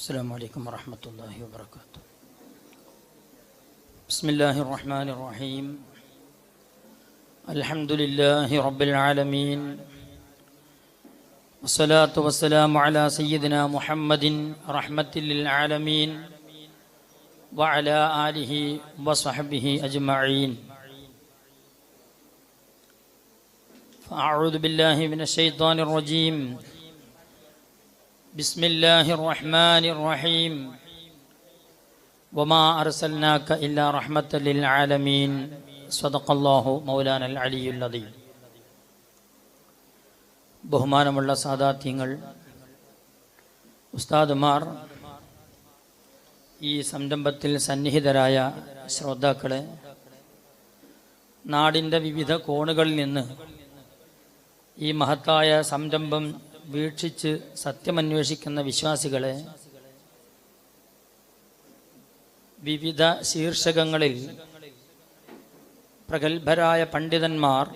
السلام عليكم ورحمة الله وبركاته. بسم الله الرحمن الرحيم. الحمد لله رب العالمين. والصلاة والسلام على سيدنا محمد رحمة للعالمين وعلى آله وصحبه أجمعين. فأعوذ بالله من الشيطان الرجيم. بسم الله الرحمن الرحيم وما أرسلناك إلا رحمة للعالمين صدق الله مولانا العلي العظيم ബഹുമാനമുള്ള സാദാത്യങ്ങൾ ഉസ്താദുമാർ ഈ സംരംഭത്തിൽ സന്നിഹിതരായ ശ്രോതാക്കളെ നാടിൻ്റെ വിവിധ കോണുകളിൽ നിന്ന് ഈ മഹത്തായ സംരംഭം വീക്ഷിച്ച് സത്യമന്വേഷിക്കുന്ന വിശ്വാസികളെ വിവിധ ശീർഷകങ്ങളിൽ പ്രഗത്ഭരായ പണ്ഡിതന്മാർ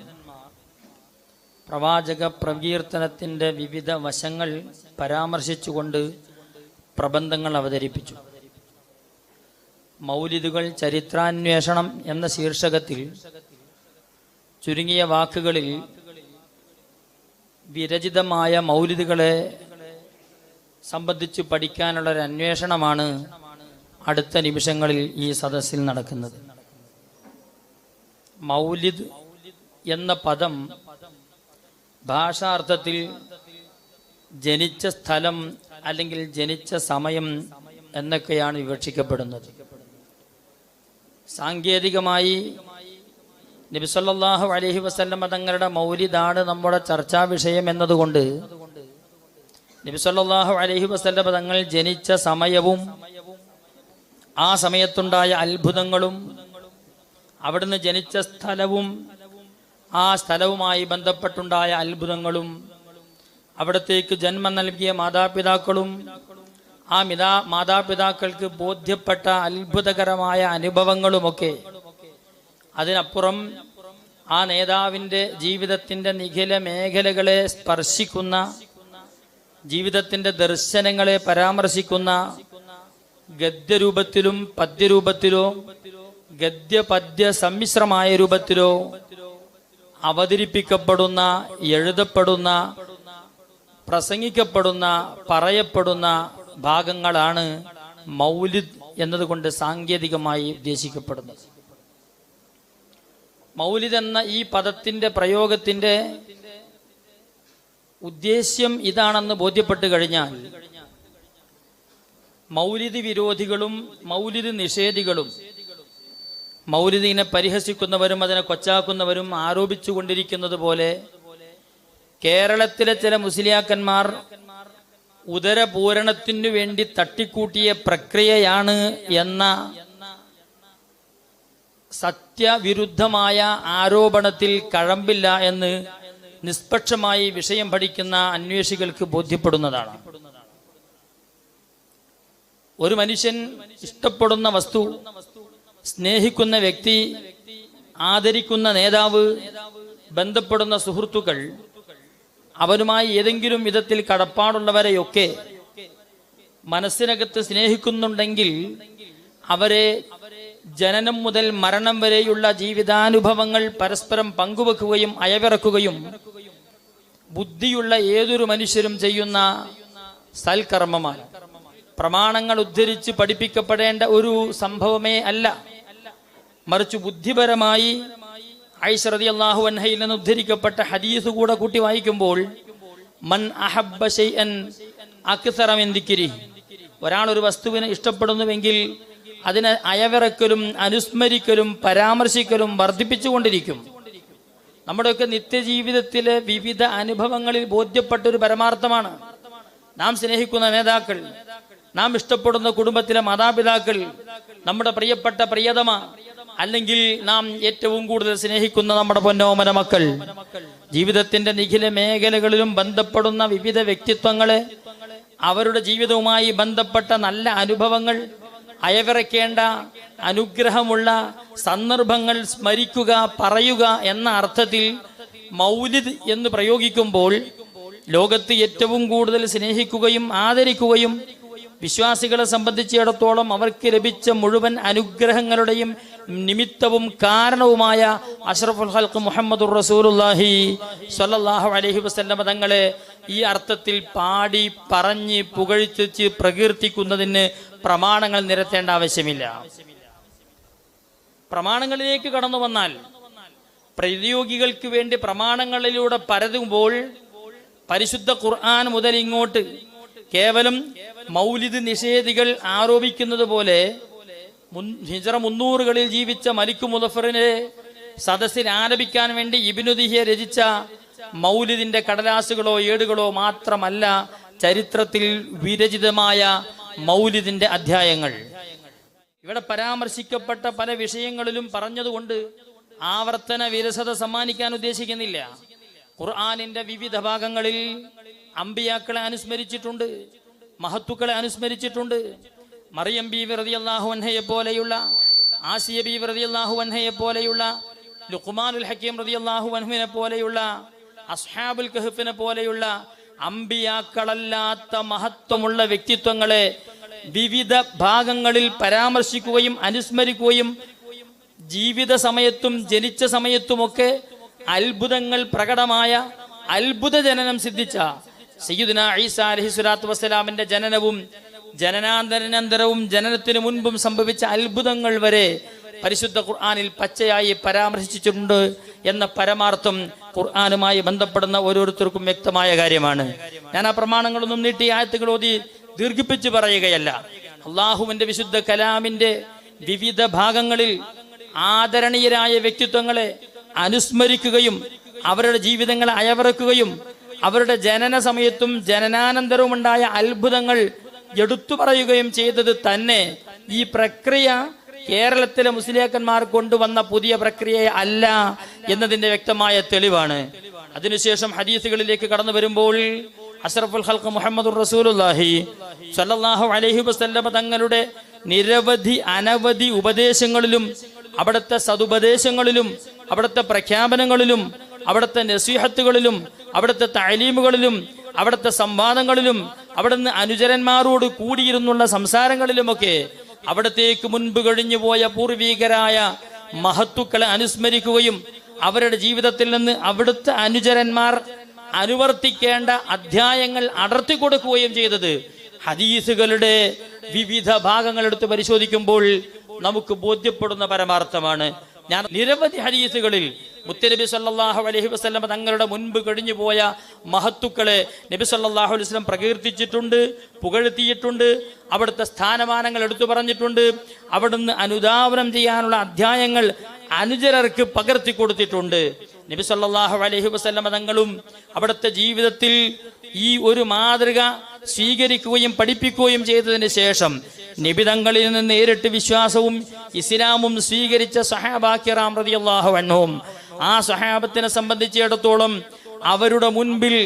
പ്രവാചക പ്രകീർത്തനത്തിന്റെ വിവിധ വശങ്ങൾ പരാമർശിച്ചുകൊണ്ട് പ്രബന്ധങ്ങൾ അവതരിപ്പിച്ചു. മൗലിദുകൾ ചരിത്രാന്വേഷണം എന്ന ശീർഷകത്തിൽ ചുരുങ്ങിയ വാക്കുകളിൽ വിരചിതമായ മൗലിദുകളെ സംബന്ധിച്ച് പഠിക്കാനുള്ള ഒരു അന്വേഷണമാണ് അടുത്ത നിമിഷങ്ങളിൽ ഈ സദസ്സിൽ നടക്കുന്നത്. മൗലിദ് എന്ന പദം ഭാഷാർത്ഥത്തിൽ ജനിച്ച സ്ഥലം അല്ലെങ്കിൽ ജനിച്ച സമയം എന്നൊക്കെയാണ് വിവക്ഷിക്കപ്പെടുന്നത്. സാങ്കേതികമായി നബിസല്ലാഹു അലഹി വസ്ല്ലം തങ്ങളുടെ മൗലിദാണ് നമ്മുടെ ചർച്ചാ വിഷയം എന്നതുകൊണ്ട് നബിസല്ലാഹു അലഹി വസ്ല്ലം തങ്ങൾ ജനിച്ച സമയവും ആ സമയത്തുണ്ടായ അത്ഭുതങ്ങളും അവിടുന്ന് ജനിച്ച സ്ഥലവും ആ സ്ഥലവുമായി ബന്ധപ്പെട്ടുണ്ടായ അത്ഭുതങ്ങളും അവിടത്തേക്ക് ജന്മം നൽകിയ മാതാപിതാക്കളും ആ മിതാ മാതാപിതാക്കൾക്ക് ബോധ്യപ്പെട്ട അത്ഭുതകരമായ അനുഭവങ്ങളുമൊക്കെ അതിനപ്പുറം ആ നേതാവിന്റെ ജീവിതത്തിന്റെ നിഖില മേഖലകളെ സ്പർശിക്കുന്ന ജീവിതത്തിന്റെ ദർശനങ്ങളെ പരാമർശിക്കുന്ന ഗദ്യരൂപത്തിലും പദ്യരൂപത്തിലോ ഗദ്യപദ്യ സമ്മിശ്രമായ രൂപത്തിലോ അവതരിപ്പിക്കപ്പെടുന്ന എഴുതപ്പെടുന്ന പ്രസംഗിക്കപ്പെടുന്ന പറയപ്പെടുന്ന ഭാഗങ്ങളാണ് മൗലിദ് എന്നതുകൊണ്ട് സാങ്കേതികമായി ഉദ്ദേശിക്കപ്പെടുന്നത്. മൗലിദ് എന്ന ഈ പദത്തിന്റെ പ്രയോഗത്തിന്റെ ഉദ്ദേശ്യം ഇതാണെന്ന് ബോധ്യപ്പെട്ട് കഴിഞ്ഞാൽ മൗലിദ് വിരോധികളും മൗലിദ് നിഷേധികളും മൗലിദിനെ പരിഹസിക്കുന്നവരും അതിനെ കൊച്ചാക്കുന്നവരും ആരോപിച്ചുകൊണ്ടിരിക്കുന്നത് പോലെ കേരളത്തിലെ ചില മുസ്ലിയാക്കന്മാർ ഉദരപൂരണത്തിനു വേണ്ടി തട്ടിക്കൂട്ടിയ പ്രക്രിയയാണ് എന്ന സത്യവിരുദ്ധമായ ആരോപണത്തിൽ കഴമ്പില്ല എന്ന് നിഷ്പക്ഷമായി വിഷയം പഠിക്കുന്ന അന്വേഷികൾക്ക് ബോധ്യപ്പെടുന്നതാണ്. ഒരു മനുഷ്യൻ ഇഷ്ടപ്പെടുന്ന വസ്തു സ്നേഹിക്കുന്ന വ്യക്തി ആദരിക്കുന്ന നേതാവ് ബന്ധപ്പെടുന്ന സുഹൃത്തുക്കൾ അവരുമായി ഏതെങ്കിലും വിധത്തിൽ കടപ്പാടുള്ളവരെയൊക്കെ മനസ്സിനകത്ത് സ്നേഹിക്കുന്നുണ്ടെങ്കിൽ അവരെ ജനനം മുതൽ മരണം വരെയുള്ള ജീവിതാനുഭവങ്ങൾ പരസ്പരം പങ്കുവെക്കുകയും അയവിറക്കുകയും ബുദ്ധിയുള്ള ഏതൊരു മനുഷ്യരും ചെയ്യുന്ന സൽക്കർമ്മമാണ്. പ്രമാണങ്ങൾ ഉദ്ധരിച്ച് പഠിപ്പിക്കപ്പെടേണ്ട ഒരു സംഭവമേ അല്ല. മറിച്ച് ബുദ്ധിപരമായി ഐശ്വറതി അള്ളാഹു അൻഹയിൽ നിന്ന് ഉദ്ധരിക്കപ്പെട്ട ഹദീസ് കൂടെ കൂട്ടി വായിക്കുമ്പോൾ മൻ അഹബ്ബ അക്സറമെന്തിക്കിരി അക്സറ ഒരാൾ ഒരു വസ്തുവിനെ ഇഷ്ടപ്പെടുന്നുവെങ്കിൽ അതിനെ അയവിറക്കലും അനുസ്മരിക്കലും പരാമർശിക്കലും വർദ്ധിപ്പിച്ചുകൊണ്ടിരിക്കും. നമ്മുടെയൊക്കെ നിത്യജീവിതത്തിലെ വിവിധ അനുഭവങ്ങളിൽ ബോധ്യപ്പെട്ട ഒരു പരമാർത്ഥമാണ്. നാം സ്നേഹിക്കുന്ന നേതാക്കൾ നാം ഇഷ്ടപ്പെടുന്ന കുടുംബത്തിലെ മാതാപിതാക്കൾ നമ്മുടെ പ്രിയപ്പെട്ട പ്രിയതമ അല്ലെങ്കിൽ നാം ഏറ്റവും കൂടുതൽ സ്നേഹിക്കുന്ന നമ്മുടെ പൊന്നോമന മക്കൾ. ജീവിതത്തിന്റെ നിഖില മേഖലകളിലും ബന്ധപ്പെടുന്ന വിവിധ വ്യക്തിത്വങ്ങളെ അവരുടെ ജീവിതവുമായി ബന്ധപ്പെട്ട നല്ല അനുഭവങ്ങൾ അയവിറക്കേണ്ട അനുഗ്രഹമുള്ള സന്ദർഭങ്ങൾ സ്മരിക്കുക പറയുക എന്ന അർത്ഥത്തിൽ മൗലിദ് എന്ന് പ്രയോഗിക്കുമ്പോൾ ലോകത്ത് ഏറ്റവും കൂടുതൽ സ്നേഹിക്കുകയും ആദരിക്കുകയും വിശ്വാസികളെ സംബന്ധിച്ചിടത്തോളം അവർക്ക് ലഭിച്ച മുഴുവൻ അനുഗ്രഹങ്ങളുടെയും നിമിത്തവും കാരണവുമായ അഷ്റഫുൽ ഹൽക്ക് മുഹമ്മദുർ റസൂലുല്ലാഹി സ്വല്ലല്ലാഹു അലഹി വസല്ലമ തങ്ങളെ ഈ അർത്ഥത്തിൽ പാടി പറഞ്ഞ് പുകഴ്ത്തിച്ച് പ്രകീർത്തിക്കുന്നതിന് പ്രമാണങ്ങൾ നിരത്തേണ്ട ആവശ്യമില്ല. പ്രമാണങ്ങളിലേക്ക് കടന്നു വന്നാൽ പ്രതിയോഗികൾക്ക് വേണ്ടി പ്രമാണങ്ങളിലൂടെ പരതുമ്പോൾ പരിശുദ്ധ ഖുർആൻ മുതൽ ഇങ്ങോട്ട് കേവലം മൗലിദ് നിഷേധികൾ ആരോപിക്കുന്നത് പോലെ ഹിജറ മുന്നൂറുകളിൽ ജീവിച്ച മലിക്കു മുദഫറിനെ സദസ്സിൽ ആലപിക്കാൻ വേണ്ടി ഇബിനുദിഹിയെ രചിച്ച മൗലിദിന്റെ കടലാസുകളോ ഏടുകളോ മാത്രമല്ല ചരിത്രത്തിൽ വിരചിതമായ മൗലിദിന്റെ അധ്യായങ്ങൾ. ഇവിടെ പരാമർശിക്കപ്പെട്ട പല വിഷയങ്ങളിലും പറഞ്ഞതുകൊണ്ട് ആവർത്തന വിരസത സമ്മാനിക്കാൻ ഉദ്ദേശിക്കുന്നില്ല. ഖുർആാനിന്റെ വിവിധ ഭാഗങ്ങളിൽ അമ്പിയാക്കളെ അനുസ്മരിച്ചിട്ടുണ്ട് മഹത്തുക്കളെ അനുസ്മരിച്ചിട്ടുണ്ട്. മറിയം ബി റളിയല്ലാഹു അൻഹയെ പോലെയുള്ള ആസിയ ബി റളിയല്ലാഹു അൻഹയെ പോലെയുള്ള ലുഖ്മാനുൽ ഹക്കീം റളിയല്ലാഹു അൻഹുവിനെ പോലെയുള്ള അസ്ഹാബുൽ കഹഫിനെ പോലെയുള്ള അമ്പിയാക്കളല്ലാത്ത മഹത്വമുള്ള വ്യക്തിത്വങ്ങളെ വിവിധ ഭാഗങ്ങളിൽ പരാമർശിക്കുകയും അനുസ്മരിക്കുകയും ജീവിത സമയത്തും ജനിച്ച സമയത്തുമൊക്കെ അത്ഭുതങ്ങൾ പ്രകടമായ അത്ഭുത ജനനം സിദ്ധിച്ച സയ്യുദിന ഈസ അലഹി സ്വലാത്തു വസ്സലാമിന്റെ ജനനവും ജനനാന്തരനന്തരവും ജനനത്തിനു മുൻപും സംഭവിച്ച അത്ഭുതങ്ങൾ വരെ പരിശുദ്ധ ഖുർആാനിൽ പച്ചയായി പരാമർശിച്ചിട്ടുണ്ട്. എന്ന പരമാർത്ഥം ഖുർആാനുമായി ബന്ധപ്പെടുന്ന ഓരോരുത്തർക്കും വ്യക്തമായ കാര്യമാണ്. ഞാൻ ആ പ്രമാണങ്ങളൊന്നും നീട്ടി ആയത്തുകൾ ഓതി ദീർഘിപ്പിച്ച് പറയുകയല്ല. അള്ളാഹുവിന്റെ വിശുദ്ധ കലാമിന്റെ വിവിധ ഭാഗങ്ങളിൽ ആദരണീയരായ വ്യക്തിത്വങ്ങളെ അനുസ്മരിക്കുകയും അവരുടെ ജീവിതങ്ങളെ അയവിറക്കുകയും അവരുടെ ജനന സമയത്തും ജനനാനന്തരവും ഉണ്ടായ അത്ഭുതങ്ങൾ എടുത്തു പറയുകയും ചെയ്തത് തന്നെ ഈ പ്രക്രിയ കേരളത്തിലെ മുസ്ലിയാക്കന്മാർ കൊണ്ടുവന്ന പുതിയ പ്രക്രിയ അല്ല എന്നതിന്റെ വ്യക്തമായ തെളിവാണ്. അതിനുശേഷം ഹദീസുകളിലേക്ക് കടന്നു വരുമ്പോൾ അഷറഫുൽ ഹൽക്ക് മുഹമ്മദ് റസൂലുല്ലാഹി സല്ലാഹു അലഹി വസല്ലമ തങ്ങളുടെ നിരവധി അനവധി ഉപദേശങ്ങളിലും അവിടുത്തെ സതുപദേശങ്ങളിലും അവിടുത്തെ പ്രഖ്യാപനങ്ങളിലും അവിടുത്തെ നസീഹത്തുകളിലും അവിടുത്തെ താലീമുകളിലും അവിടുത്തെ സംവാദങ്ങളിലും അവിടുന്ന് അനുചരന്മാരോട് കൂടിയിരുന്നുള്ള സംസാരങ്ങളിലുമൊക്കെ അവിടത്തേക്ക് മുൻപ് കഴിഞ്ഞുപോയ പൂർവീകരായ മഹത്തുക്കളെ അനുസ്മരിക്കുകയും അവരുടെ ജീവിതത്തിൽ നിന്ന് അവിടുത്തെ അനുചരന്മാർ അനുവർത്തിക്കേണ്ട അധ്യായങ്ങൾ അടർത്തി കൊടുക്കുകയും ചെയ്തത്. ഹദീസുകളുടെ വിവിധ ഭാഗങ്ങൾ എടുത്ത് പരിശോധിക്കുമ്പോൾ നമുക്ക് ബോധ്യപ്പെടുന്ന പരമാർത്ഥമാണ്. ഞാൻ നിരവധി ഹരീസുകളിൽ മുത്തനബി സല്ലാഹു അലഹി വസ്ലം തങ്ങളുടെ മുൻപ് കഴിഞ്ഞു പോയ മഹത്തുക്കളെ നബി സല്ലാഹു അലൈഹി വസ്ലം പ്രകീർത്തിച്ചിട്ടുണ്ട് പുകഴ്ത്തിയിട്ടുണ്ട് അവിടുത്തെ സ്ഥാനമാനങ്ങൾ എടുത്തു പറഞ്ഞിട്ടുണ്ട് അവിടുന്ന് അനുധാവനം ചെയ്യാനുള്ള അധ്യായങ്ങൾ അനുചരർക്ക് പകർത്തി കൊടുത്തിട്ടുണ്ട്. നബി സല്ലാഹു അലഹി വസ്ലം തങ്ങളും അവിടുത്തെ ജീവിതത്തിൽ ഈ ഒരു മാതൃക സ്വീകരിക്കുകയും പഠിപ്പിക്കുകയും ചെയ്തതിന് ശേഷം നിബിതങ്ങളിൽ നിന്ന് നേരിട്ട് വിശ്വാസവും ഇസ്ലാമും സ്വീകരിച്ച സഹാബാക്കിറാം ആ സഹാബത്തിനെ സംബന്ധിച്ചിടത്തോളം അവരുടെ മുൻപിൽ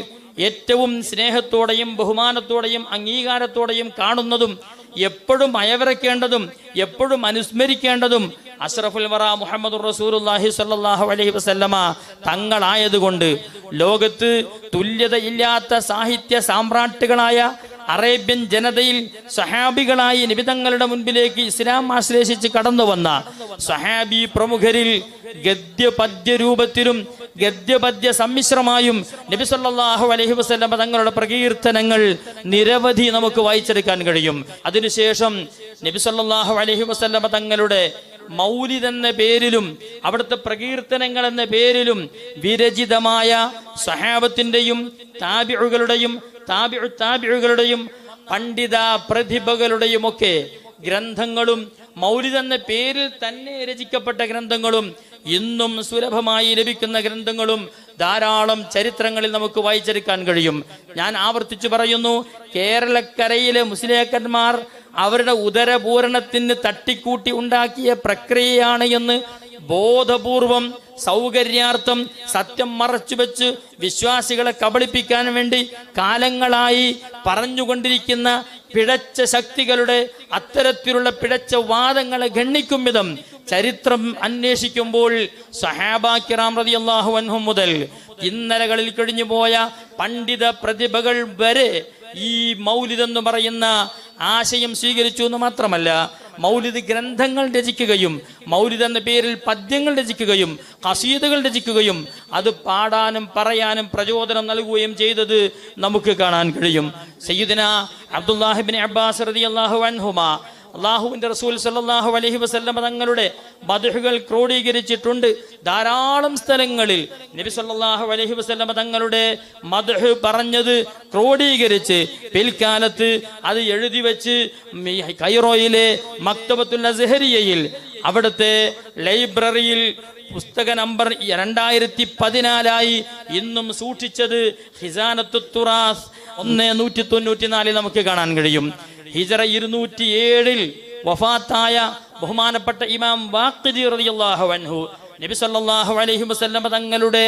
ഏറ്റവും സ്നേഹത്തോടെയും ബഹുമാനത്തോടെയും അംഗീകാരത്തോടെയും കാണുന്നതും എപ്പോഴും അയവിറക്കേണ്ടതും എപ്പോഴും അനുസ്മരിക്കേണ്ടതും അഷ്റഫുൽ വറ മുഹമ്മദ് റസൂലുള്ളാഹി സ്വല്ലല്ലാഹു അലൈഹി വസല്ലമ തങ്ങളായതുകൊണ്ട് ലോകത്ത് തുല്യതയില്ലാത്ത സാഹിത്യ സാമ്രാട്ടുകളായ അറേബ്യൻ ജനതയിൽ സഹാബികളായി നിബിതങ്ങളുടെ മുൻപിലേക്ക് ഇസ്ലാം ആശ്ലേഷിച്ച് കടന്നു വന്ന സഹാബി പ്രമുഖരിൽ ഗദ്യപദ്യ രൂപത്തിലും ഗദ്യപദ്യ സമ്മിശ്രമായും നബി സല്ലാഹു അലഹി വസല്ലം തങ്ങളുടെ പ്രകീർത്തനങ്ങൾ നിരവധി നമുക്ക് വായിച്ചെടുക്കാൻ കഴിയും. അതിനുശേഷം നബി സല്ലാഹു അലഹി വസല്ലം തങ്ങളുടെ മൗലിദ് എന്ന പേരിലും അവിടുത്തെ പ്രകീർത്തനങ്ങൾ എന്ന പേരിലും വിരചിതമായ സഹാബത്തിന്റെയും താബിഴുകളുടെയും താബിഉ താബിഴുകളുടെയും പണ്ഡിത പ്രതിഭകളുടെയും ഒക്കെ ഗ്രന്ഥങ്ങളും മൗലിദ് എന്ന പേരിൽ തന്നെ രചിക്കപ്പെട്ട ഗ്രന്ഥങ്ങളും ഇന്നും സുലഭമായി ലഭിക്കുന്ന ഗ്രന്ഥങ്ങളും ധാരാളം ചരിത്രങ്ങളിൽ നമുക്ക് വായിച്ചെടുക്കാൻ കഴിയും. ഞാൻ ആവർത്തിച്ചു പറയുന്നു കേരളക്കരയിലെ മുസ്ലിയാക്കന്മാർ അവരുടെ ഉദരപൂരണത്തിന് തട്ടിക്കൂട്ടി ഉണ്ടാക്കിയ പ്രക്രിയയാണ് എന്ന് ബോധപൂർവം സൗകര്യാർത്ഥം സത്യം മറച്ചുവെച്ച് വിശ്വാസികളെ കബളിപ്പിക്കാൻ വേണ്ടി കാലങ്ങളായി പറഞ്ഞുകൊണ്ടിരിക്കുന്ന പിഴച്ച ശക്തികളുടെ അത്തരത്തിലുള്ള പിഴച്ച വാദങ്ങളെ ഗണ്ണിക്കും വിധം ചരിത്രം അന്വേഷിക്കുമ്പോൾ സഹാബാക്കിറാം റതി അള്ളാഹു അൻഹു മുതൽ ഇന്നലകളിൽ കഴിഞ്ഞു പോയ പണ്ഡിത പ്രതിഭകൾ വരെ ഈ മൗലിദ് എന്ന് പറയുന്ന ആശയം സ്വീകരിച്ചു എന്ന് മാത്രമല്ല മൗലിദ് ഗ്രന്ഥങ്ങൾ രചിക്കുകയും മൗലിദ് എന്ന പേരിൽ പദ്യങ്ങൾ രചിക്കുകയും കസീതകൾ രചിക്കുകയും അത് പാടാനും പറയാനും പ്രചോദനം നൽകുകയും ചെയ്തത് നമുക്ക് കാണാൻ കഴിയും. സയ്യിദിന അബ്ദുല്ലാഹിബിൻ അബ്ബാസ് റതി അള്ളാഹു അൻഹുമാ അള്ളാഹുവിന്റെ റസൂൽ സല്ലാഹു അലഹി വസല്ലമ തങ്ങളുടെ ബദുഹുകൾ ക്രോഡീകരിച്ചിട്ടുണ്ട്. ധാരാളം സ്ഥലങ്ങളിൽ നബി സല്ലാഹു അലഹി വസല്ലമ തങ്ങളുടെ മധുഹ് പറഞ്ഞത് ക്രോഡീകരിച്ച് പിൽക്കാലത്ത് അത് എഴുതി വെച്ച് കൈറോയിലെ മക്തബത്തുൽ അസ്ഹരിയയിൽ അവിടുത്തെ ലൈബ്രറിയിൽ പുസ്തക നമ്പർ രണ്ടായിരത്തി പതിനാലായി ഇന്നും സൂക്ഷിച്ചത് ഹിസാനത്തു തുറാസ് ഒന്ന് നൂറ്റി തൊണ്ണൂറ്റി നാലിൽ നമുക്ക് കാണാൻ കഴിയും. ഹിജറ ഇരുന്നൂറ്റി ഏഴിൽ വഫാത്തായ ബഹുമാനപ്പെട്ട ഇമാം വാഖിദി റളിയല്ലാഹു അൻഹു. നബി സല്ലല്ലാഹു അലൈഹി വസല്ലമ തങ്ങളുടെ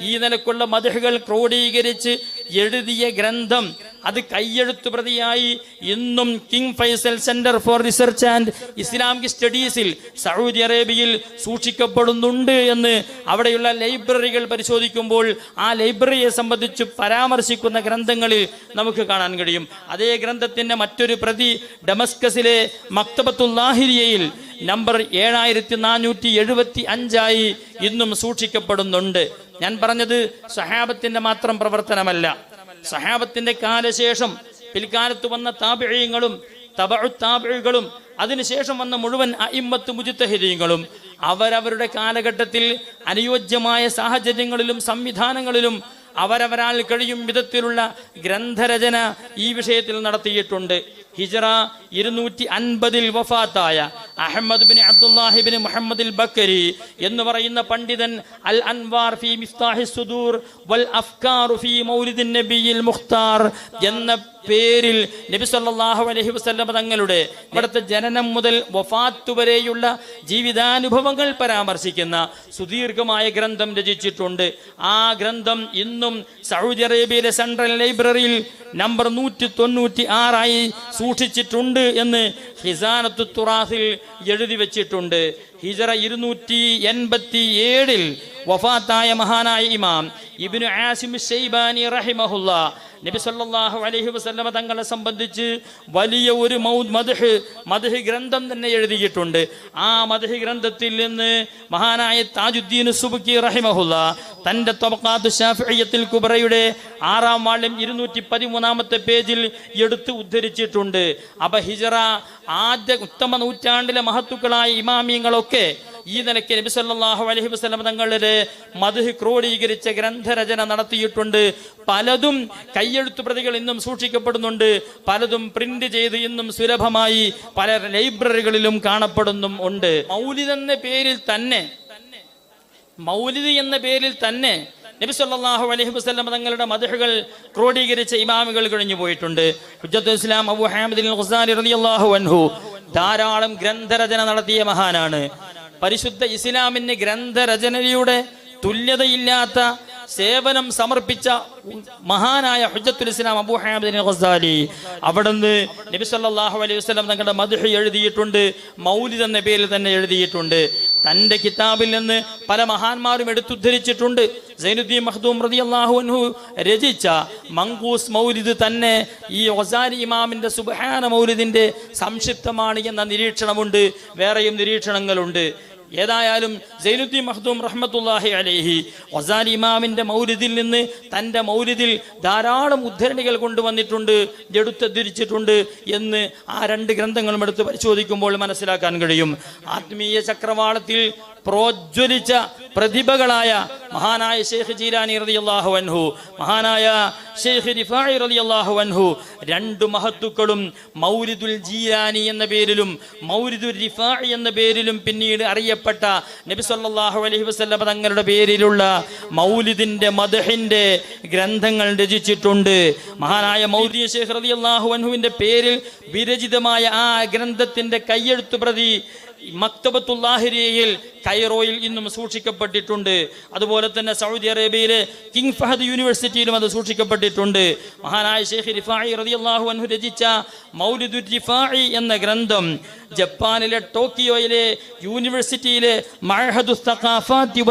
ഈ നിലക്കുള്ള മധുഹകൾ ക്രോഡീകരിച്ച് എഴുതിയ ഗ്രന്ഥം അത് കയ്യെഴുത്തു പ്രതിയായി ഇന്നും King Faisal Centre for Research and Islamic സ്റ്റഡീസിൽ Saudi അറേബ്യയിൽ സൂക്ഷിക്കപ്പെടുന്നുണ്ട് എന്ന് അവിടെയുള്ള ലൈബ്രറികൾ പരിശോധിക്കുമ്പോൾ ആ ലൈബ്രറിയെ സംബന്ധിച്ച് പരാമർശിക്കുന്ന ഗ്രന്ഥങ്ങളിൽ നമുക്ക് കാണാൻ കഴിയും. അതേ ഗ്രന്ഥത്തിന്റെ മറ്റൊരു പ്രതി ഡമസ്കസിലെ മക്തബത്തുല്ലാഹിരിയയിൽ നമ്പർ ഏഴായിരത്തി നാനൂറ്റി എഴുപത്തി അഞ്ചായി ഇന്നും സൂക്ഷിക്കപ്പെടുന്നുണ്ട്. ഞാൻ പറഞ്ഞത് സഹാബത്തിന്റെ മാത്രം പ്രവർത്തനമല്ല. സഹാബത്തിന്റെ കാലശേഷം പിൽക്കാലത്ത് വന്ന താപിഴയങ്ങളും തബഴു താപിഴുകളും അതിനുശേഷം വന്ന മുഴുവൻ അയിമ്മത്ത് മുജിത്തഹിരീങ്ങളും അവരവരുടെ കാലഘട്ടത്തിൽ അനുയോജ്യമായ സാഹചര്യങ്ങളിലും സംവിധാനങ്ങളിലും അവരവരാൽ കഴിയും വിധത്തിലുള്ള ഗ്രന്ഥരചന ഈ വിഷയത്തിൽ നടത്തിയിട്ടുണ്ട്. ഹിജറ ഇരുന്നൂറ്റി അൻപതിൽ വഫാത്തായ അഹമ്മദ് ബിൻ അബ്ദുല്ലാഹിബിൻ മുഹമ്മദ് ബക്കരി എന്ന് പറയുന്ന പണ്ഡിതൻ അൽ അൻവാർ ഫി മിസ്താഹി സുദൂർ വൽ അഫ്കാർ ഫി മൗലിദിൻ നബിയിൽ മുഖ്താർ എന്ന പേരിൽ നബി സല്ലല്ലാഹു അലൈഹി വസല്ലം തങ്ങളുടെ ഇവിടുത്തെ ജനനം മുതൽ വഫാത്ത് വരെയുള്ള ജീവിതാനുഭവങ്ങൾ പരാമർശിക്കുന്ന സുദീർഘമായ ഗ്രന്ഥം രചിച്ചിട്ടുണ്ട്. ആ ഗ്രന്ഥം ഇന്നും സൗദി അറേബ്യയിലെ സെൻട്രൽ ലൈബ്രറിയിൽ നമ്പർ നൂറ്റി തൊണ്ണൂറ്റി ആറായി സൂക്ഷിച്ചിട്ടുണ്ട് എന്ന് ഹിസാനത്തു തുറാസിൽ എഴുതി വെച്ചിട്ടുണ്ട്. ഹിജറ ഇരുന്നൂറ്റി എൺപത്തി ഏഴിൽ വഫാത്തായ മഹാനായ ഇമാം ഇബ്നു ആസിം ഷെയ്ബാനി റഹിമഹുല്ല നബി സല്ലല്ലാഹു അലൈഹി വസല്ലമ തങ്ങളെ സംബന്ധിച്ച് വലിയ ഒരു മൗദ് മദ്ഹ് മദ്ഹ് ഗ്രന്ഥം തന്നെ എഴുതിയിട്ടുണ്ട്. ആ മദ്ഹ് ഗ്രന്ഥത്തിൽ നിന്ന് മഹാനായ താജുദ്ദീൻ സുബുക്കി റഹിമഹുല്ല തന്റെ തൊബക്കാത്ത് ഷാഫിയത്തിൽ കുബറയുടെ ആറാം വാള്യം ഇരുന്നൂറ്റി പതിമൂന്നാമത്തെ പേജിൽ എടുത്ത് ഉദ്ധരിച്ചിട്ടുണ്ട്. അപ്പൊ ഹിജറ ആദ്യ ഉത്തമ നൂറ്റാണ്ടിലെ മഹത്തുക്കളായ ഇമാമിയങ്ങളൊക്കെ ഈ നിലയ്ക്ക് നബി സല്ലല്ലാഹു അലൈഹി വസല്ലം തങ്ങളുടെ മധു ക്രോഡീകരിച്ച ഗ്രന്ഥരചന നടത്തിയിട്ടുണ്ട്. പലതും കയ്യെഴുത്തു പ്രതികൾ ഇന്നും സൂക്ഷിക്കപ്പെടുന്നുണ്ട്. പലതും പ്രിന്റ് ചെയ്ത് ഇന്നും സുലഭമായി പല ലൈബ്രറികളിലും കാണപ്പെടുന്നും ഉണ്ട്. മൗലിദ് എന്ന പേരിൽ തന്നെ മൗലിദ് എന്ന പേരിൽ തന്നെ നബി സല്ലല്ലാഹു അലൈഹി വസല്ലം തങ്ങളുടെ മധുഹകൾ ക്രോഡീകരിച്ച ഇമാമുകൾ കഴിഞ്ഞു പോയിട്ടുണ്ട്. ഇസ്ലാം അബു ഹാമിദ് അൻഹു ധാരാളം ഗ്രന്ഥരചന നടത്തിയ മഹാനാണ്. പരിശുദ്ധ ഇസ്ലാമിന് ഗ്രന്ഥരചനയുടെ തുല്യതയില്ലാത്ത സേവനം സമർപ്പിച്ച മഹാനായ ഹുജത്തുൽ ഇസ്ലാം അബൂ ഹാമിദ് അവിടെ അവിടുന്ന് നബി സല്ലല്ലാഹു അലൈഹി വസല്ലം തങ്ങളുടെ മദ്ഹ് എഴുതിയിട്ടുണ്ട് മൗലിദ് എന്ന പേരിൽ തന്നെ എഴുതിയിട്ടുണ്ട്. തന്റെ കിതാബിൽ നിന്ന് പല മഹാന്മാരും എടുത്തുദ്ധരിച്ചിട്ടുണ്ട്. സൈനുദ്ദീൻ മഖ്ദൂം റളിയല്ലാഹു അൻഹു രചിച്ച മങ്കൂസ് മൗലിദ് തന്നെ ഈ ഒസാരി ഇമാമിന്റെ സുബ്ഹാന മൗലിദിന്റെ സംക്ഷിപ്തമാണ് എന്ന നിരീക്ഷണമുണ്ട്. വേറെയും നിരീക്ഷണങ്ങളുണ്ട്. ഏതായാലും സൈനുദ്ദീൻ മഹ്ദൂം റഹ്മത്തുല്ലാഹി അലൈഹി വസാൽ ഇമാമിന്റെ മൗലിദിൽ നിന്ന് തന്റെ മൗലിദിൽ ധാരാളം ഉദ്ധരണികൾ കൊണ്ടുവന്നിട്ടുണ്ട് എടുത്തുദ്ധരിച്ചിട്ടുണ്ട് എന്ന് ആ രണ്ട് ഗ്രന്ഥങ്ങളും എടുത്ത് പരിശോധിക്കുമ്പോൾ മനസ്സിലാക്കാൻ കഴിയും. ആത്മീയ ചക്രവാളത്തിൽ പ്രോജ്വലിച്ച പ്രതിഭകളായ മഹാനായ ഷെയ്ഖ് ജീലാനി റളിയല്ലാഹു അൻഹു മഹാനായ ഷെയ്ഖ് റിഫായി റളിയല്ലാഹു അൻഹു രണ്ട് മഹത്തുക്കളും മൗരിദുൽ ജീലാനി എന്ന പേരിലും മൗരിദുൽ റിഫായി എന്ന പേരിലും പിന്നീട് അറിയപ്പെട്ട നബി സല്ലല്ലാഹു അലൈഹി വസല്ലം തങ്ങളുടെ പേരിലുള്ള മൗലിദിന്റെ മദഹിന്റെ ഗ്രന്ഥങ്ങൾ രചിച്ചിട്ടുണ്ട്. മഹാനായ മൗര്യ ഷെയ്ഖ് റളിയല്ലാഹു അൻഹുവിന്റെ പേരിൽ വിരചിതമായ ആ ഗ്രന്ഥത്തിന്റെ കയ്യെഴുത്തു പ്രതി മക്തബത്തുല്ലാഹിരിയയിൽ കൈറോയിൽ ഇന്നും സൂക്ഷിക്കപ്പെട്ടിട്ടുണ്ട്. അതുപോലെ തന്നെ സൗദി അറേബ്യയിലെ കിങ് ഫഹദ് യൂണിവേഴ്സിറ്റിയിലും അത് സൂക്ഷിക്കപ്പെട്ടിട്ടുണ്ട്. മഹാനായ ഷെയ്ഖ് റിഫായി റതിയല്ലാഹു അൻഹു രചിച്ച മൗലിദുർ റിഫായി എന്ന ഗ്രന്ഥം ജപ്പാനിലെ ടോക്കിയോയിലെ യൂണിവേഴ്സിറ്റിയിലെ മഹദു തഖാഫാത്തി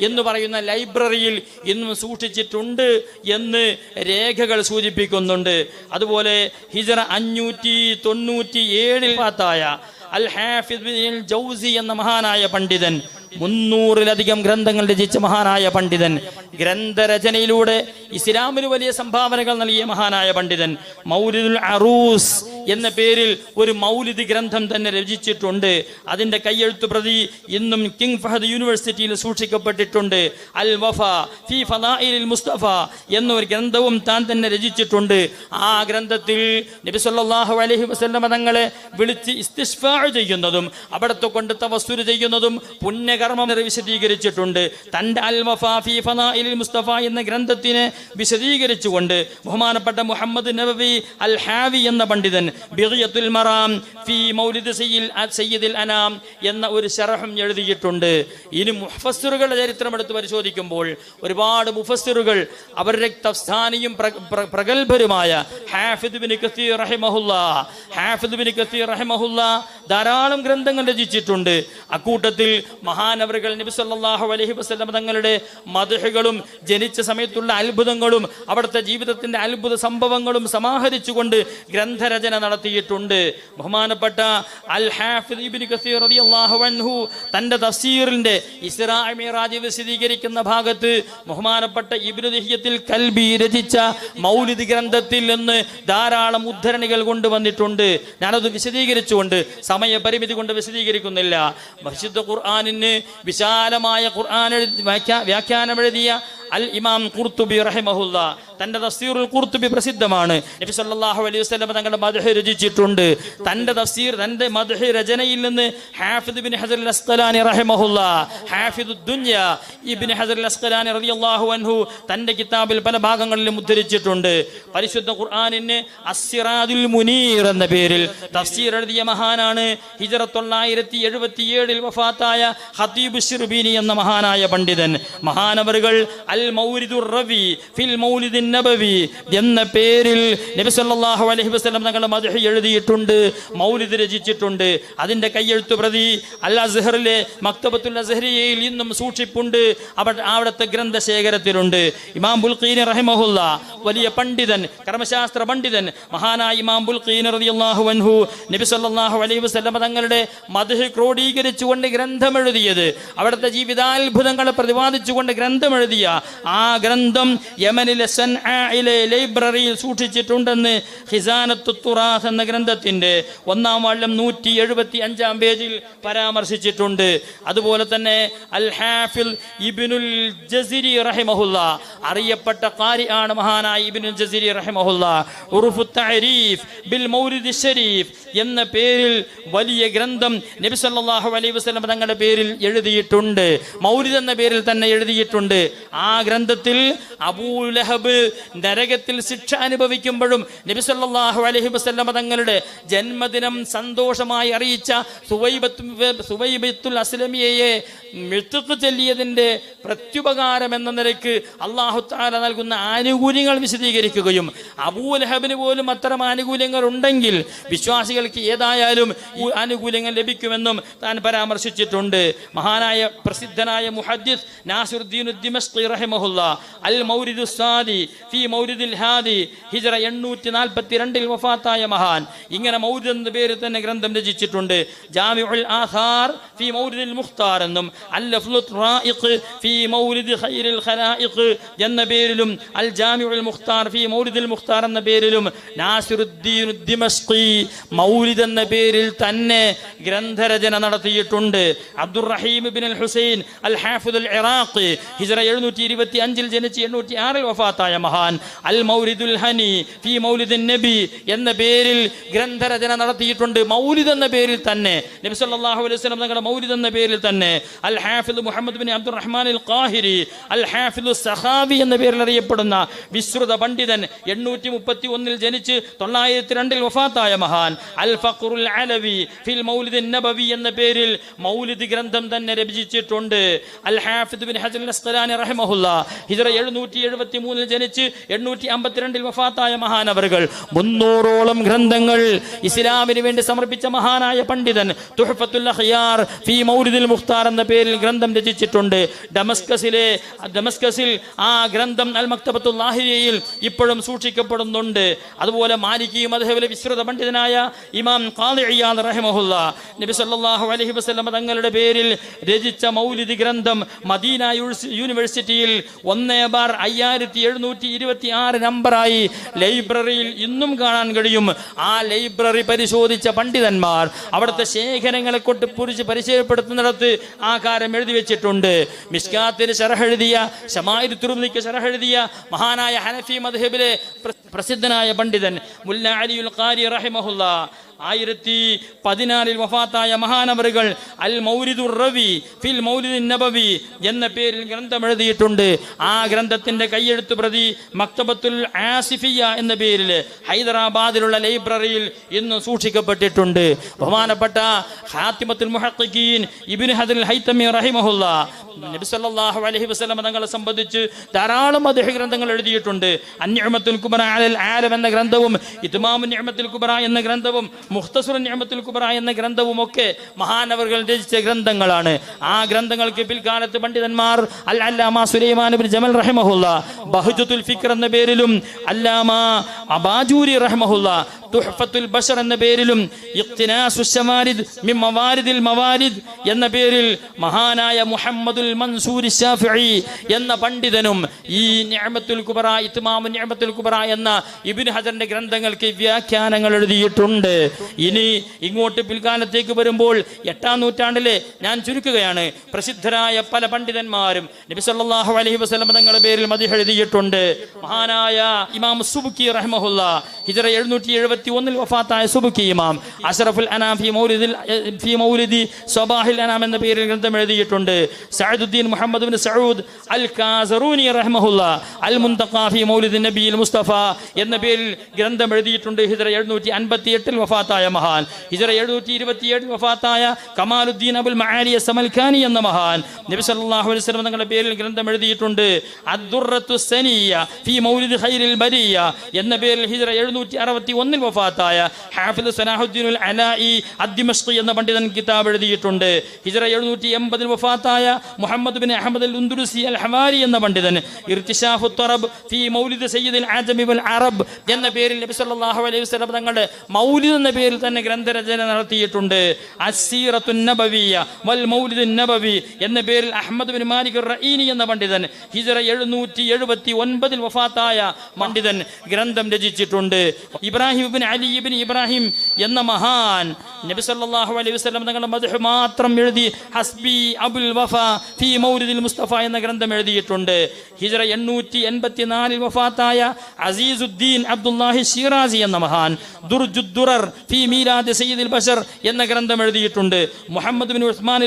എന്ന് പറയുന്ന ലൈബ്രറിയിൽ ഇന്നും സൂക്ഷിച്ചിട്ടുണ്ട് എന്ന് രേഖകൾ സൂചിപ്പിക്കുന്നുണ്ട്. അതുപോലെ ഹിജറ അഞ്ഞൂറ്റി തൊണ്ണൂറ്റി ഏഴിൽ പാത്തായ അൽ ഹാഫിദ് ജൗസി എന്ന മഹാനായ പണ്ഡിതൻ മുന്നൂറിലധികം ഗ്രന്ഥങ്ങൾ രചിച്ച മഹാനായ പണ്ഡിതൻ. ഗ്രന്ഥരചനയിലൂടെ ഇസ്ലാമിന് വലിയ സംഭാവനകൾ നൽകിയ മഹാനായ പണ്ഡിതൻ. മൗലിദുൽ അറൂസ് എന്ന പേരിൽ ഒരു മൗലിദ് ഗ്രന്ഥം തന്നെ രചിച്ചിട്ടുണ്ട്. അതിന്റെ കയ്യെഴുത്തു പ്രതി ഇന്നും കിങ് ഫഹദ് യൂണിവേഴ്സിറ്റിയിൽ സൂക്ഷിക്കപ്പെട്ടിട്ടുണ്ട്. അൽ വഫ ഫി ഫിൽ മുസ്തഫ എന്നൊരു ഗ്രന്ഥവും താൻ തന്നെ രചിച്ചിട്ടുണ്ട്. ആ ഗ്രന്ഥത്തിൽ നബി സല്ലല്ലാഹു അലൈഹി വസല്ലമ തങ്ങളെ വിളിച്ച് ഇസ്തിഷ്ഫാ ചെയ്യുന്നതും അവിടത്തെ കൊണ്ട് തവസ്സുര ചെയ്യുന്നതും പുണ്യകർമ്മം വിശദീകരിച്ചിട്ടുണ്ട്. തന്റെ അൽ വഫ ഫി മുസ്തഫ എന്ന ഗ്രന്ഥത്തിനെ വിശദീകരിച്ചുകൊണ്ട് ബഹുമാനപ്പെട്ട മുഹമ്മദ് നബവി അൽ ഹാവി എന്ന പണ്ഡിതൻ ബിഗിയത്തുൽ മറാം ഫി മൗലിദ് സയ്യിൽ അനാം എന്ന ഒരു ശരഹം എഴുതിയിട്ടുണ്ട്. ഇനി മുഫസ്സിറുകളുടെ ചരിത്രം എടുത്ത് പരിശോധിക്കുമ്പോൾ ഒരുപാട് മുഫസ്സിറുകൾ അവരുടെ തഫ്സാനിയും പ്ര- പ്ര- പ്രഗത്ഭരുമായ ഹാഫിദ് ബിൻ കസീർ റഹിമഹുല്ല ഹാഫിദ് ബിൻ കസീർ റഹിമഹുല്ല ധാരാളം ഗ്രന്ഥങ്ങൾ രചിച്ചിട്ടുണ്ട്. അക്കൂട്ടത്തിൽ മഹാനവറുകൾ നബി സല്ലല്ലാഹു അലൈഹി വസല്ലം തങ്ങളുടെ മധുഹകളും ജനിച്ച സമയത്തുള്ള അത്ഭുതങ്ങളും അവിടുത്തെ ജീവിതത്തിന്റെ അത്ഭുത സംഭവങ്ങളും സമാഹരിച്ചുകൊണ്ട് ഗ്രന്ഥരചന നടത്തിയിട്ടുണ്ട്. ബഹുമാനപ്പെട്ട അൽ ഹാഫിദ് ഇബ്നു കസീർ അൻഹു തന്റെ തഫ്സീറിന്റെ ഇസ്രാ മിറാജ് വിശദീകരിക്കുന്ന ഭാഗത്ത് ബഹുമാനപ്പെട്ട ഇബ്നു ദിഹിയത്തിൽ കൽബി രചിച്ച മൗലിദ് ഗ്രന്ഥത്തിൽ നിന്ന് ധാരാളം ഉദ്ധരണികൾ കൊണ്ടുവന്നിട്ടുണ്ട്. ഞാനത് വിശദീകരിച്ചുകൊണ്ട് സമയപരിമിതി കൊണ്ട് വിശദീകരിക്കുന്നില്ല. വിശുദ്ധ ഖുർആാനിന് വിശാലമായ ഖുർആൻ വ്യാഖ്യാനം എഴുതിയ അൽ ഇമാം കുർത്തുബി റഹിമഹുല്ല. തന്റെ തഫ്സീറുൽ കുർത്തുബി പ്രസിദ്ധമാണ്. നബി സല്ലല്ലാഹു അലൈഹി വസല്ലം തങ്ങളുടെ മദ്ഹ് രചിച്ചിട്ടുണ്ട്. തന്റെ തഫ്സീർ തന്റെ മദ്ഹ് രചനയിൽ നിന്ന് ഹാഫിദ് ഹജർ അൽ അസ്ഖലാനി റഹിമഹുല്ല ഹാഫിദു ദുനിയ ഇബ്നു ഹജർ അൽ അസ്ഖലാനി റളിയല്ലാഹു അൻഹു തന്റെ കിതാബിൽ പല ഭാഗങ്ങളിലും ഉദ്ധരിച്ചിട്ടുണ്ട്. പരിശുദ്ധ ഖുർആനിന് അസ്സിറാദുൽ മുനീർ എന്ന പേരിൽ തഫ്സീർ എഴുതിയ മഹാനാണ്. ഹിജറ തൊള്ളായിരത്തി എഴുപത്തി ഏഴിൽ വഫാത്തായ ഹതീബ് ഷിർബീനി എന്ന മഹാനായ പണ്ഡിതൻ. മഹാനവറുകൾ അൽ മൗരിദുർ റവി ഫിൽ മൗലിദിൻ നബവി എന്ന പേരിൽ നബി സല്ലല്ലാഹു അലൈഹി വസല്ലം തങ്ങളുടെ മദ്ഹ് എഴുതിയിട്ടുണ്ട് മൗലിദ് രചിച്ചിട്ടുണ്ട്. അതിന്റെ കയ്യെഴുത്ത് പ്രതി അൽ അസ്ഹറിലെ മക്തബത്തുൽ അസ്ഹരിയയിൽ ഇന്നും സൂക്ഷിപ്പുണ്ട്. അവിടെ അവിടുത്തെ ഗ്രന്ഥശേഖരത്തിലുണ്ട്. ഇമാം ബുൽഖീൻ റഹിമഹുല്ല വലിയ പണ്ഡിതൻ കർമ്മശാസ്ത്ര പണ്ഡിതൻ മഹാനായ ഇമാം ബുൽഖീൻ റളിയല്ലാഹു അൻഹു നബി സല്ലല്ലാഹു അലൈഹി വസല്ലം തങ്ങളുടെ മദ്ഹ് ക്രോഡീകരിച്ചുകൊണ്ട് ഗ്രന്ഥം എഴുതിയത് അവിടുത്തെ ജീവിതാത്ഭുതങ്ങളെ പ്രതിപാദിച്ചുകൊണ്ട് ഗ്രന്ഥം എഴുതിയ ആ ഗ്രന്ഥം യമനിലെ സൻആയിലെ ലൈബ്രറിയിൽ സൂക്ഷിച്ചിട്ടുണ്ടെന്ന് ഹിസാനത്തു തുറാസ് എന്ന ഗ്രന്ഥത്തിന്റെ ഒന്നാം വാള്യം നൂറ്റി എഴുപത്തി അഞ്ചാം പേജിൽ പരാമർശിച്ചിട്ടുണ്ട്. അതുപോലെ തന്നെ അൽ ഹാഫിൽ ഇബിനുൽ ജസിരി റഹിമഹുല്ല അറിയപ്പെട്ട കാരി ആണ് മഹാനായ ഇബിനുൽ ജസിരി റഹിമഹുല്ല. ഉറുഫു തരീഫ് ബിൽ മൗലിദ് ഷരീഫ് എന്ന പേരിൽ വലിയ ഗ്രന്ഥം നബി സല്ലാഹു അലൈഹി വസ്ലം തങ്ങളുടെ പേരിൽ എഴുതിയിട്ടുണ്ട്. മൗലിദ് എന്ന പേരിൽ തന്നെ എഴുതിയിട്ടുണ്ട്. ആ ഗ്രന്ഥത്തിൽ അബൂലഹബ് നരകത്തിൽ ശിക്ഷ അനുഭവിക്കുമ്പോഴും നബി സല്ലാഹു അലഹി വസ്ല്ല തങ്ങളുടെ ജന്മദിനം സന്തോഷമായി അറിയിച്ച സുവൈബത്ത് അസ്ലമിയയെ മെഴുത്തുക്ക് ചൊല്ലിയതിന്റെ പ്രത്യുപകാരം എന്ന നിലയ്ക്ക് അള്ളാഹു താല നൽകുന്ന ആനുകൂല്യങ്ങൾ വിശദീകരിക്കുകയും അബൂലഹബിന് പോലും അത്തരം ആനുകൂല്യങ്ങൾ ഉണ്ടെങ്കിൽ വിശ്വാസികൾക്ക് ഏതായാലും ഈ ആനുകൂല്യങ്ങൾ ലഭിക്കുമെന്നും താൻ പരാമർശിച്ചിട്ടുണ്ട്. മഹാനായ പ്രസിദ്ധനായ മുഹദ്ദിസ് നാസിറുദ്ദീൻ ദിമസ്കി റഹിമഹുല്ല അൽ മൗരിദു സാദി ഫി മൗരിദിൽ ഹാദി ഹിജറ എണ്ണൂറ്റി നാൽപ്പത്തി വഫാത്തായ മഹാൻ. ഇങ്ങനെ മൗരിദ് എന്ന പേരിൽ തന്നെ ഗ്രന്ഥം രചിച്ചിട്ടുണ്ട്. ജാമിഉൽ ആഹാർ ഫി മൗരിദിൽ മുഖ്താർ എന്നും ഫി മൗരിദ് ഖൈറിൽ ഖലായിഖ് എന്ന പേരിലും അൽ ജാമിഉൽ മുഖ്താർ ഫി മൗരിദിൽ മുഖ്താർ എന്ന പേരിലും നാസിറുദ്ദീൻ ദിമസ്കി മൗലിദ് എന്ന പേരിൽ തന്നെ ഗ്രന്ഥരചന നടത്തിയിട്ടുണ്ട്. Abdurrahim bin al Hussain al ഹാഫിദുൽ Iraqi ഹിജറ എഴുന്നൂറ്റി ഇരുപത്തി അഞ്ചിൽ ജനിച്ച് എണ്ണൂറ്റി ആറിൽ വഫാത്തായ മഹാൻ. അൽ മൗലിദുൽ ഹനി ഫി മൗലിദുൻ നബി എന്ന പേരിൽ ഗ്രന്ഥരചന നടത്തിയിട്ടുണ്ട്. മൗലിദ് എന്ന പേരിൽ തന്നെ. നബി സല്ലല്ലാഹു അലൈഹി വസല്ലം തങ്ങളുടെ മൗലിദ് എന്ന പേരിൽ തന്നെ. Al Hafiz Muhammad bin Abdurrahman al Qahiri al Hafiz സഹാബി എന്ന പേരിൽ അറിയപ്പെടുന്ന വിശ്രുത പണ്ഡിതൻ എണ്ണൂറ്റി മുപ്പത്തി ഒന്നിൽ ജനിച്ച് തൊള്ളായിരത്തി രണ്ടിൽ വഫാത്തായ മഹാൻ. അൽ ഫഖറുൽ അലവി ഫിൽ മൗലിദ് നബവി എന്ന പേരിൽ മൗലിദ് ഗ്രന്ഥം തന്നെ രചിച്ചിട്ടുണ്ട്. അൽ ഹാഫിദ് ബിൻ ഹജൽ നസ്തലാനി റഹ്മഹുല്ല ഹിജറ എഴുന്നൂറ്റി എഴുപത്തി മൂന്നിൽ ജനിച്ച് എണ്ണൂറ്റി അമ്പത്തിരണ്ടിൽ വഫാത്തായ മഹാനവറുകൾ. മുന്നൂറോളം ഗ്രന്ഥങ്ങൾ ഇസ്ലാമിന് വേണ്ടി സമർപ്പിച്ച മഹാനായ പണ്ഡിതൻ ഫി മുഖ്താർ എന്ന പേരിൽ ഗ്രന്ഥം രചിച്ചിട്ടുണ്ട്. ഡമസ്കസിലെ ഡമസ്കസിൽ ആ ഗ്രന്ഥം അൽ മക്തബത്തു ലാഹിരിയയിൽ ഇപ്പോഴും സൂക്ഷിക്കപ്പെടുന്നുണ്ട്. അതുപോലെ മാലിക്കി മധബിലെ വിശ്രുത പണ്ഡിതനായ ഇമാം ഖാദി ഇയാദ് റഹിമഹുല്ല നബി സല്ലല്ലാഹു അലൈഹി വസല്ലം തങ്ങളുടെ പേരിൽ രചിച്ച മൗലിദി ഗ്രന്ഥം മദീന യൂണിവേഴ്സിറ്റിയിൽ ഒന്നേ ബാർ അയ്യായിരത്തി എഴുന്നൂറ്റി ഇരുപത്തി ആറ് നമ്പറായി ലൈബ്രറിയിൽ ഇന്നും കാണാൻ കഴിയും. ആ ലൈബ്രറി പരിശോധിച്ച പണ്ഡിതന്മാർ അവിടുത്തെ ശേഖരങ്ങളെ കൊണ്ട് പുരിച്ച് പരിചയപ്പെടുത്തുന്നിടത്ത് ആ കാര്യം എഴുതി വെച്ചിട്ടുണ്ട്. മിസ്കാത്തിന് ശരഹെഴുതിയ ഷമായിദ് തുറുമിക്ക് ശരഹെഴുതിയ മഹാനായ ഹനഫി മദ്ഹബിലെ പ്ര- പ്രസിദ്ധനായ പണ്ഡിതൻ മുല്ല അലിയുൽ ഖാരി റഹിമഹുല്ല. ആയിരത്തി പതിനാലിൽ വഫാത്തായ മഹാനവറുകൾ അൽ മൗരിദുർ റവി ഫിൽ മൗലിദിൻ നബവി എന്ന പേരിൽ ഗ്രന്ഥം എഴുതിയിട്ടുണ്ട്. ആ ഗ്രന്ഥത്തിന്റെ കയ്യെഴുത്ത് പ്രതി മക്തബത്തുൽ ആസിഫിയ എന്ന പേരിൽ ഹൈദരാബാദിലുള്ള ലൈബ്രറിയിൽ ഇന്ന് സൂക്ഷിക്കപ്പെട്ടിട്ടുണ്ട്. ബഹുമാനപ്പെട്ട ഹാത്തിമത്തുൽ മുഹത്തീൻ ഇബിൻ ഹദൽ ഹൈത്തമി റഹിമഹുല്ല നബി സല്ലല്ലാഹു അലൈഹി വസല്ലം തങ്ങളെ സംബന്ധിച്ച് ധാരാളം അദ്ദേഹ ഗ്രന്ഥങ്ങൾ എഴുതിയിട്ടുണ്ട്. അന്യമത്തുൽ കുബറ അലൽ ആലം എന്ന ഗ്രന്ഥവും ഇത്മാമു നിഅമത്തുൽ കുബറ എന്ന ഗ്രന്ഥവും മുഖ്തസുർ നിഅമത്തുൽ കുബറ എന്ന ഗ്രന്ഥവും ഒക്കെ മഹാനവറുകൾ രചിച്ച ഗ്രന്ഥങ്ങളാണ്. ആ ഗ്രന്ഥങ്ങൾക്ക് പിൽക്കാലത്ത് പണ്ഡിതന്മാർ അൽ അല്ലാമ സുലൈമാൻ ജമൽ റഹ്മഹുല്ല ബഹുജത്തുൽ ഫിക്ർ എന്ന പേരിലും അല്ലാമ അബാജൂരി റഹ്മഹുല്ല തുഹ്ഫത്തുൽ ബഷർ എന്ന പേരിലും മവാരിദ് എന്ന പേരിൽ മഹാനായ മുഹമ്മദുൽ മൻസൂർ ഷാഫി എന്ന പണ്ഡിതനും ഈ നിഅമത്തുൽ കുബറ ഇത്മാമു നിഅമത്തുൽ കുബറ എന്ന ഇബ്നു ഹജറിന്റെ ഗ്രന്ഥങ്ങൾക്ക് വ്യാഖ്യാനങ്ങൾ എഴുതിയിട്ടുണ്ട്. ഇനി ഇങ്ങോട്ട് പിൽക്കാലത്തേക്ക് വരുമ്പോൾ എട്ടാം നൂറ്റാണ്ടിലെ ഞാൻ ചുരുക്കുകയാണ്. പ്രസിദ്ധരായ പല പണ്ഡിതന്മാരും നബി അലഹി വസല്ലം തങ്ങളുടെ പേരിൽ മതി എഴുതിയിട്ടുണ്ട്. മഹാനായ ഇമാം സുബുക്കി റഹ്മഹുല്ല ഹിജറ എഴുന്നൂറ്റി എഴുപത്തി ഒന്നിൽ വഫാത്തായ സുബുക്കി ഇമാം. അഷറഫുൽ അനാം ഫി മൗലിദിൽ ഫി മൗലിദി സബാഹിൽ അനാം എന്ന പേരിൽ ഗ്രന്ഥം എഴുതിയിട്ടുണ്ട്. Saaduddin Muhammad bin Saud al Kazaruni റഹ്മഹുല്ല അൽ മുന്തഖാഫി മൗലിദ് നബിയിൽ മുസ്തഫ എന്ന പേരിൽ ഗ്രന്ഥം എഴുതിയിട്ടുണ്ട്. ഹിജറ എഴുന്നൂറ്റി അൻപത്തി എട്ടിൽ വഫാത്തായ മഹാൻ. ഹിജറ എഴുന്നൂറ്റി ഇരുപത്തിയേഴിൽ വഫാത്തായ കമാലുദ്ദീൻ അബുൽ മആലിയ സമൽഖാനി എന്ന മഹാൻ. നബി സല്ലാഹു അലൈഹി സ്വലം തങ്ങളുടെ പേരിൽ ഗ്രന്ഥം എഴുതിയിട്ടുണ്ട്. അദ്ദുറത്തു സനിയ ഫി മൗലിദ് ഹൈരിൽ ബരിയ എന്ന പേരിൽ ഹിജറ എഴുന്നൂറ്റി അറുപത്തി ഒന്നിൽ വഫാത്തായ ഹാഫിദ് സലാഹുദ്ദീനുൽ അലായി അദ്ദിമഷ്കി എന്ന പണ്ഡിതൻ കിതാബ് എഴുതിയിട്ടുണ്ട്. ഹിജറ എഴുന്നൂറ്റി എൺപതിൽ വഫാത്തായ മുഹമ്മദ് ബിൻ അഹമ്മദ് അൽ ഉന്ദുരുസി അൽ ഹവാരി എന്ന പണ്ഡിതൻ. ഇർത്തിഷാഫു ത്വറബ് ഫി മൗലിദ് സയ്യിദുൽ ആജമി വൽ അറബ് എന്ന പേരിൽ നബി സല്ലല്ലാഹു അലൈഹി വസല്ലം തങ്ങളുടെ മൗലിദ് എന്ന പേരിൽ തന്നെ ഗ്രന്ഥരചന നടത്തിയിട്ടുണ്ട്. അസീറത്തു നബവിയ വൽ മൗലിദ് നബവി എന്ന പേരിൽ അഹമ്മദ് ബിൻ മാലിക് റഈനി എന്ന പണ്ഡിതൻ ഹിജറ എഴുന്നൂറ്റി എഴുപത്തി ഒൻപതിൽ വഫാത്തായ പണ്ഡിതൻ ഗ്രന്ഥം രചിച്ചിട്ടുണ്ട്. Ibrahim bin Ali bin Ibrahim എന്ന മഹാൻ നബി സല്ലല്ലാഹു അലൈഹി വസല്ലം തങ്ങളുടെ മദ്ഹ് മാത്രം എഴുതി ഹസ്ബി അബുൽ വഫ ഫി മൗലിദിൽ മുസ്തഫ എന്ന ഗ്രന്ഥം എഴുതിയിട്ടുണ്ട്. ഹിജറ എണ്ണൂറ്റി എൺപത്തി നാലിൽ വഫാത്തായ അസീസുദ്ദീൻ അബ്ദുല്ലാഹി ഷിറാസി എന്ന മഹാൻ ദുർജുദ്ദുറർ ഫി മീലാദ് സയ്യിദുൽ ബഷർ എന്ന ഗ്രന്ഥം എഴുതിയിട്ടുണ്ട്. മുഹമ്മദ് ബിൻ ഉസ്മാൻ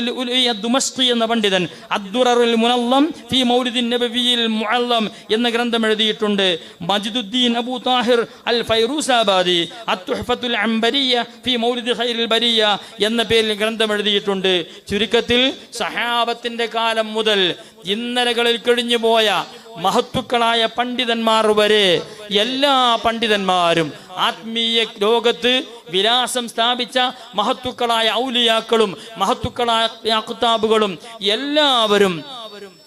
അദ്ദുമസ്ഖി എന്ന പണ്ഡിതൻ അദ്ദുററുൽ മുനല്ലം ഫി മൗലിദിൻ നബവിയിൽ മുഅല്ലം എന്ന ഗ്രന്ഥം എഴുതിയിട്ടുണ്ട്. മജിദുദ്ദീൻ അബൂ താഹിർ അൽ ഫൈറൂസാബാദി അത്തുഹഫത്തുൽ അംബരിയ ഫി മൗലിദ് ഖൈറിൽ ബരിയ എന്ന പേരിൽ ഗ്രന്ഥം എഴുതിയിട്ടുണ്ട്. ചുരുക്കത്തിൽ സഹാബത്തിന്റെ കാലം മുതൽ ഇന്നലകളിൽ കഴിഞ്ഞു പോയ മഹത്തുക്കളായ പണ്ഡിതന്മാർ വരെ എല്ലാ പണ്ഡിതന്മാരും ആത്മീയ ലോകത്ത് വിലാസം സ്ഥാപിച്ച മഹത്തുക്കളായ ഔലിയാക്കളും മഹത്തുക്കളായ അക്താബുകളും എല്ലാവരും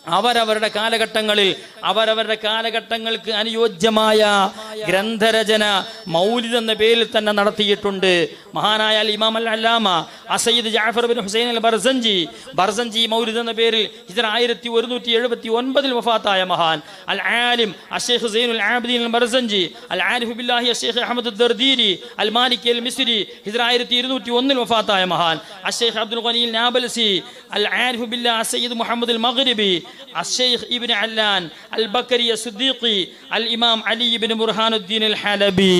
അവരവരുടെ കാലഘട്ടങ്ങളിൽ അവരവരുടെ കാലഘട്ടങ്ങൾക്ക് അനുയോജ്യമായ ഗ്രന്ഥരചന മൗലിദ് എന്ന പേരിൽ തന്നെ നടത്തിയിട്ടുണ്ട്. മഹാനായ അൽ ഇമാം അൽ അല്ലാമ Assayyid Jafar bin Hussain al Barzanji Barzanji മൗലിദ് എന്ന പേരിൽ ഹിജറ ആയിരത്തി ഒരുന്നൂറ്റി എഴുപത്തി ഒൻപതിൽ വഫാത്തായ മഹാൻ. അൽ ആലിം അഷേഖ് സൈനുൽ ആബിദീൻ അൽ ബർസഞ്ചി അൽ ആരിഫ് ബില്ലാഹി അഷേഖ് അഹമ്മദ് ദർദീരി അൽ മാലിക് അൽ മിസ്രി ഹിജറ ആയിരത്തി ഇരുന്നൂറ്റി ഒന്നിൽ വഫാത്തായ മഹാൻ. അഷേഖ് അബ്ദുൽ ഖനീൽ നാബൽസി അൽ ആരിഫ് ബില്ലാ സയ്യിദ് മുഹമ്മദ് അൽ മഗ്രിബി അഷെയ്ഖ് ഇബിൻ അല്ലാൻ അൽ ബക്കരി സുദ്ദീഖി അൽ ഇമാം അലി ഇബിൻ ബുർഹാനുദ്ദീൻ അൽ ഹലബി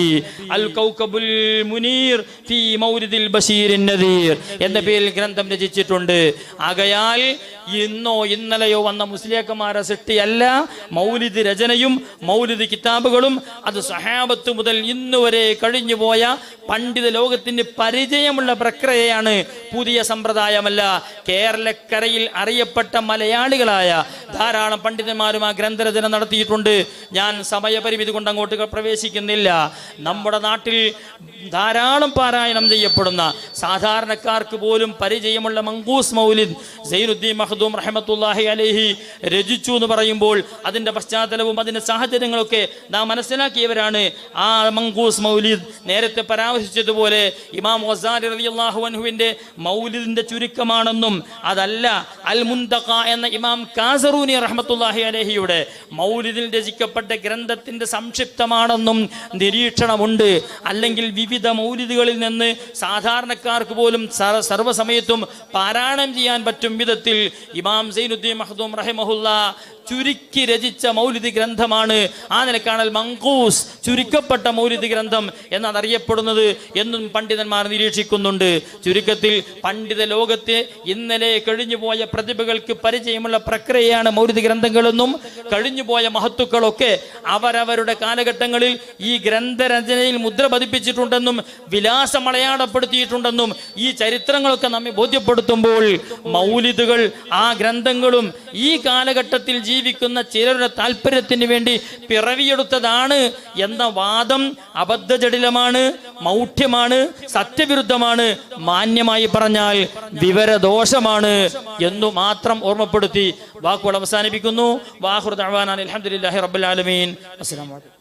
അൽ കൗകബുൽ മുനീർ ഫീ മൗരിദിൽ ബഷീർ നദീർ എന്ന പേരിൽ ഗ്രന്ഥം രചിച്ചിട്ടുണ്ട്. ആകയാൽ ഇന്നോ ഇന്നലെയോ വന്ന മുസ്ലിയാക്കന്മാരെ സൃഷ്ടിയല്ല. മൗലിദ് രചനയും മൗലിദ് കിതാബുകളും അത് സഹാബത്ത് മുതൽ ഇന്ന് വരെ കഴിഞ്ഞുപോയ പണ്ഡിത ലോകത്തിന് പരിചയമുള്ള പ്രക്രിയയാണ് പുതിയ സമ്പ്രദായമല്ല. കേരളക്കരയിൽ അറിയപ്പെട്ട മലയാളികളായ ധാരാളം പണ്ഡിതന്മാരും ആ ഗ്രന്ഥരചന നടത്തിയിട്ടുണ്ട്. ഞാൻ സമയപരിമിതി കൊണ്ട് അങ്ങോട്ട് പ്രവേശിക്കുന്നില്ല. നമ്മുടെ നാട്ടിൽ ധാരാളം പാരായണം ചെയ്യപ്പെടുന്ന സാധാരണക്കാർക്ക് പോലും പരിചയമുള്ള മങ്കൂസ് മൗലിദ് സൈനുദ്ദീൻ മഹദൂം റഹമത്തുല്ലാഹി അലഹി രചിച്ചു എന്ന് പറയുമ്പോൾ അതിന്റെ പശ്ചാത്തലവും അതിന്റെ സാഹചര്യങ്ങളൊക്കെ നാം മനസ്സിലാക്കിയവരാണ്. ആ മങ്കൂസ് മൗലിദ് നേരത്തെ പരാമർശിച്ചതുപോലെ ഇമാം വസാരി അള്ളാഹു അൻഹുവിന്റെ മൗലിദിന്റെ ചുരുക്കമാണെന്നും അതല്ല അൽ മുന്തഖ എന്ന ഇമാം കാസറൂനി റഹമത്തുല്ലാഹി അലഹിയുടെ മൗലിദിൽ രചിക്കപ്പെട്ട ഗ്രന്ഥത്തിന്റെ സംക്ഷിപ്തമാണെന്നും നിരീക്ഷണമുണ്ട്. അല്ലെങ്കിൽ വിവിധ മൗലിദുകളിൽ നിന്ന് സാധാരണക്കാർക്ക് പോലും സർവസമയത്തും പാരായണം ചെയ്യാൻ പറ്റും വിധത്തിൽ ഇമാം സൈനുദ്ദീൻ മഹദൂം റഹിമഹുല്ല ചുരുക്കി രചിച്ച മൗലിദി ഗ്രന്ഥമാണ്. ആ നിലക്കാണൽ മങ്കൂസ് ചുരുക്കപ്പെട്ട മൗലിദി ഗ്രന്ഥം എന്നതറിയപ്പെടുന്നത് എന്നും പണ്ഡിതന്മാർ നിരീക്ഷിക്കുന്നുണ്ട്. ചുരുക്കത്തിൽ പണ്ഡിത ലോകത്തെ ഇന്നലെ കഴിഞ്ഞുപോയ പ്രതിഭകൾക്ക് പരിചയമുള്ള പ്രക്രിയയാണ് മൗലിദി ഗ്രന്ഥങ്ങളെന്നും കഴിഞ്ഞുപോയ മഹത്തുക്കളൊക്കെ അവരവരുടെ കാലഘട്ടങ്ങളിൽ ഈ ഗ്രന്ഥരചനയിൽ മുദ്ര പതിപ്പിച്ചിട്ടുണ്ടെന്നും വിലാസം അടയാളപ്പെടുത്തിയിട്ടുണ്ടെന്നും ഈ ചരിത്രങ്ങളൊക്കെ നമ്മെ ബോധ്യപ്പെടുത്തുമ്പോൾ മൗലിദുകൾ ആ ഗ്രന്ഥങ്ങളും ഈ കാലഘട്ടത്തിൽ ജീവിക്കുന്ന ചിലരുടെ താല്പര്യത്തിന് വേണ്ടി പിറവിയെടുത്തതാണ് എന്ന വാദം അബദ്ധജടിലമാണ് മൗഢ്യമാണ് സത്യവിരുദ്ധമാണ്. മാന്യമായി പറഞ്ഞാൽ വിവരദോഷമാണ് എന്നു മാത്രം ഓർമ്മപ്പെടുത്തി വാക്കുകൾ അവസാനിപ്പിക്കുന്നു. വാഹുർ അലഹമുല്ലാഹി റബ്ബുലാലമീൻ അസ്സലാമു അലൈക്കും.